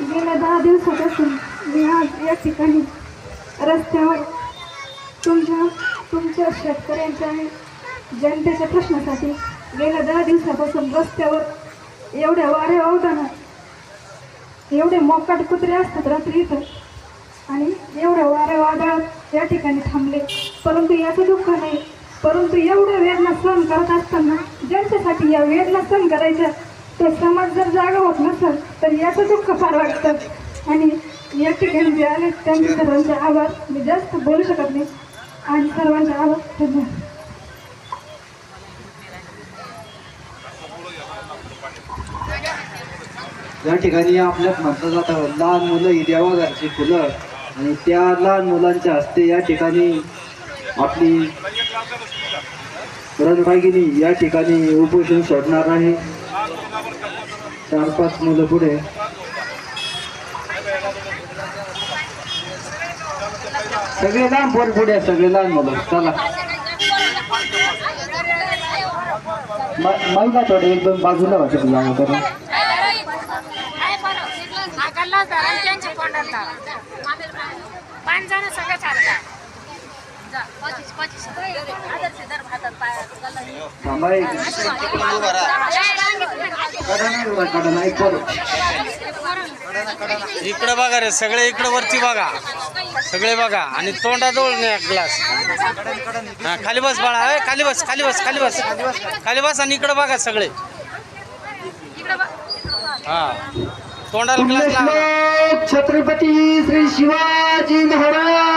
गेल्या दहा दिवसापासून मी आज या ठिकाणी रस्त्यावर तुमच्या तुमच्या शेतकऱ्यांच्या आणि जनतेच्या प्रश्नासाठी गेल्या दहा दिवसापासून रस्त्यावर एवढ्या वाऱ्या वावताना एवढे मोकाट कुत्रे असतात रात्री इथं आणि एवढ्या वाऱ्या वादळात या ठिकाणी थांबले. परंतु याचं दुःख नाही. परंतु एवढ्या वेदना सहन करत असताना ज्यांच्यासाठी या वेदना सहन करायच्या तो समाज जर जागा होत नसेल तर याचं दुःख फार वाटतं. आणि या ठिकाणी जे आले त्यांचे सर्वांचे आभार. मी जास्त बोलू शकत नाही. आणि सर्वांचे आभार. धन्यवाद. या ठिकाणी आपल्यात म्हटलं जातं लहान मुलं ही देवाघरची फुलं. आणि त्या लहान मुलांच्या हस्ते या ठिकाणी आपली रणभागिनी या ठिकाणी उपोषण सोडणार आहे. चार पाच मुलं पुढे. सगळे लहान पोर पुढे सगळे लहान मुलं. चला. महिला थोडे एक दोन बाजूला वाटत जागा करून पाच जण सगळं चालतात. इकडे बघा रे सगळे इकडे वरती बघा. सगळे बघा. आणि तोंडाजवळ नाही ग्लास. हा खाली बस बाळा. ए, खाली बस खाली बस खाली बस. खाली बस आणि इकडे बघा सगळे. हा. तोंडाला ग्लास छत्रपती श्री शिवाजी महाराज.